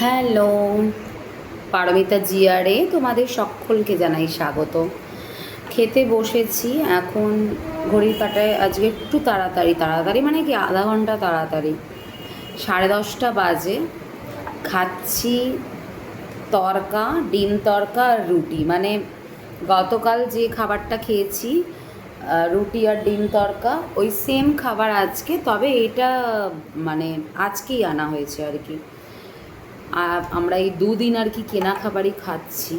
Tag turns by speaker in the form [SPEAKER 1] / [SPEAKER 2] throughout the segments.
[SPEAKER 1] Hello, Paromita জিয়ারে, তোমাদের সকলকে জানাই স্বাগত খেতে বসেছি, এখন ঘড়ির কাটায় আজকে একটু তাড়াতাড়ি তাড়াতাড়ি মানে কি আধা ঘণ্টা তাড়াতাড়ি। সাড়ে দশটা বাজে, খাচ্ছি তরকা, ডিম তরকা আর রুটি। মানে গতকাল যে খাবারটা খেয়েছি রুটি আর ডিম তরকা, ওই সেম খাবার আজকে, তবে এটা মানে আজকেই আনা হয়েছে আর কি। আমরা এই দুদিন আর কি কেনা খাবারই খাচ্ছি।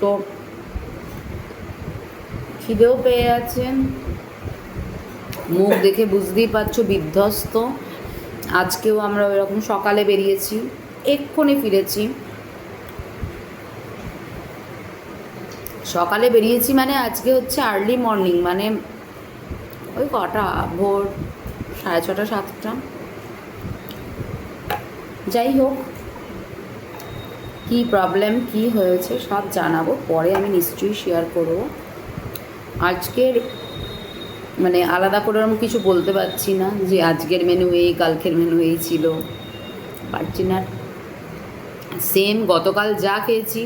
[SPEAKER 1] তো খিদেও পেয়ে আছেন মুখ দেখে বুঝতেই পারছ বিধ্বস্ত। আজকেও আমরা ওইরকম সকালে বেরিয়েছি, এক্ষুনি ফিরেছি। সকালে বেরিয়েছি মানে আজকে হচ্ছে আর্লি মর্নিং মানে ওই কটা, ভোর সাড়ে ছটা, সাতটা। যাই হোক, কী প্রবলেম কী হয়েছে সব জানাব, পরে আমি নিশ্চয়ই শেয়ার করব। আজকের মানে আলাদা করে আমি কিছু বলতে পারছি না যে আজকের মেনু এই, কালকের মেনু এই ছিল। পারছি না। সেম গতকাল যা খেয়েছি,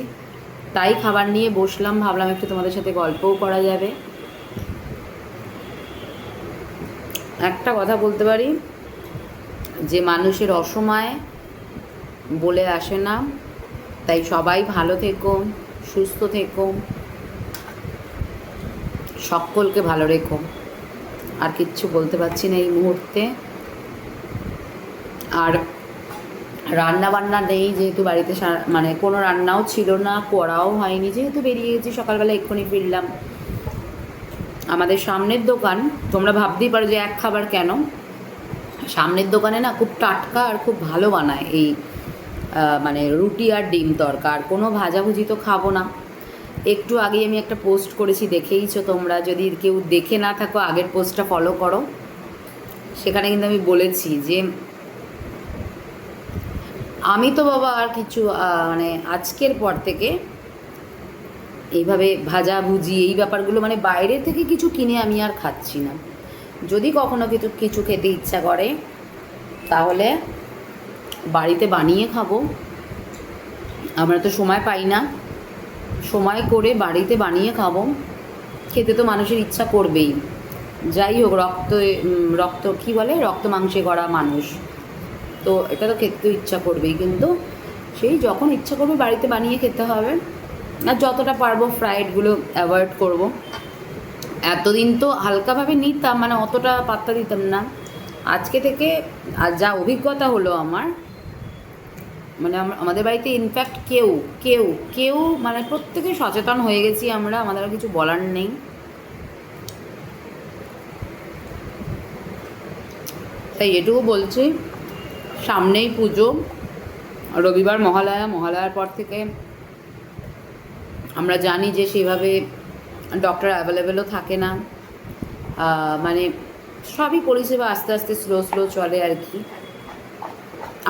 [SPEAKER 1] তাই খাবার নিয়ে বসলাম, ভাবলাম একটু তোমাদের সাথে গল্পও করা যাবে। একটা কথা বলতে পারি, যে মানুষের অসময় বলে আসে না। তাই সবাই ভালো থেকো, সুস্থ থেকো, সকলকে ভালো রেখো। আর কিচ্ছু বলতে পারছি না এই মুহূর্তে। আর রান্না বান্না নেই, যেহেতু বাড়িতে মানে কোনো রান্নাও ছিল না, করাও হয়নি। যেহেতু বেরিয়ে গেছি সকালবেলা এক্ষুনি ফিরলাম। আমাদের সামনের দোকান, তোমরা ভাবতেই পারো যে এক খাবার কেন? সামনের দোকানে না খুব টাটকা আর খুব ভালো বানায় এই মানে রুটি আর ডিম তরকা আর কোনো ভাজাভুজি তো খাব না। একটু আগে আমি একটা পোস্ট করেছি, দেখেইছো তোমরা। যদি কেউ দেখে না থাকো, আগের পোস্টটা ফলো করো। সেখানে কিন্তু আমি বলেছি যে, আমি তো বাবা আর কিছু মানে আজকের পর থেকে এইভাবে ভাজা ভুজি এই ব্যাপারগুলো মানে বাইরে থেকে কিছু কিনে আমি আর খাচ্ছি না। যদি কখনো কিছু কিছু খেতে ইচ্ছা করে, তাহলে বাড়িতে বানিয়ে খাব। আমরা তো সময় পাই না। সময় করে বাড়িতে বানিয়ে খাব। খেতে তো মানুষের ইচ্ছা করবেই। যাই হোক, রক্ত রক্ত, কী বলে? রক্ত মাংসে করা মানুষ। তো এটা তো খেতে ইচ্ছা করবেই। কিন্তু সেই যখন ইচ্ছা করবে বাড়িতে বানিয়ে খেতে হবে। আর যতটা পারব ফ্রাইডগুলো অ্যাভয়েড করব। এতদিন তো হালকাভাবে নিতাম মানে অতটা পাত্তা দিতাম না। আজকে থেকে আর যা অভিজ্ঞতা হলো আমার মানে আমাদের বাড়িতে ইনফ্যাক্ট কেউ কেউ কেউ মানে প্রত্যেকে সচেতন হয়ে গেছি আমরা, আমাদের কিছু বলার নেই। তাই এটুকু বলছি, সামনেই পুজো, রবিবার মহালয়া, মহালয়ার পর থেকে আমরা জানি যে সেভাবে ডক্টর অ্যাভেলেবেলও থাকে না। মানে সবই পরিষেবা আস্তে আস্তে স্লো স্লো চলে আর কি।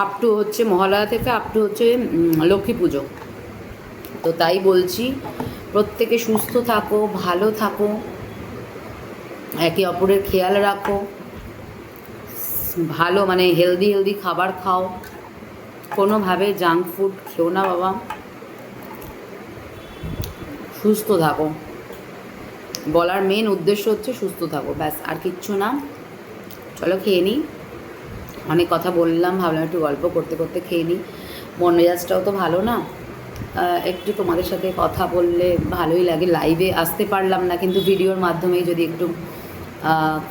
[SPEAKER 1] আপ টু হচ্ছে মহালয়া থেকে আপ টু হচ্ছে লক্ষ্মী পুজো। তো তাই বলছি, প্রত্যেকে সুস্থ থাকো, ভালো থাকো, একে অপরের খেয়াল রাখো, ভালো মানে হেলদি হেলদি খাবার খাও। কোনোভাবে জাঙ্ক ফুড খেও না বাবা। সুস্থ থাকো। বলার মেন উদ্দেশ্য হচ্ছে সুস্থ থাকো, ব্যাস, আর কিচ্ছু না। চলো খেয়ে নিই। অনেক কথা বললাম, ভাবলাম একটু গল্প করতে করতে খেয়ে নিই। মন মেজাজটাও তো ভালো না। একটু তোমাদের সাথে কথা বললে ভালোই লাগে। লাইভে আসতে পারলাম না, কিন্তু ভিডিওর মাধ্যমেই যদি একটু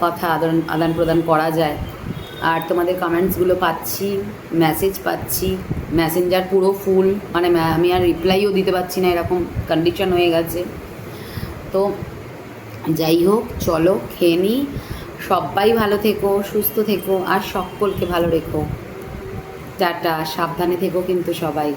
[SPEAKER 1] কথা আদান আদান প্রদান করা যায়। আর তোমাদের কমেন্টসগুলো পাচ্ছি মেসেজ পাচ্ছি মেসেঞ্জার পুরো ফুল মানে আমি আর রিপ্লাইও দিতে পারছি না, এরকম কন্ডিশন হয়ে গেছে। তো যাই হোক, চলো, খেয়ে নিই। সবাই ভালো থেকো সুস্থ থেকো আর সকলকে ভালো রেখো। টাটা সাবধানে থেকো কিন্তু সবাই।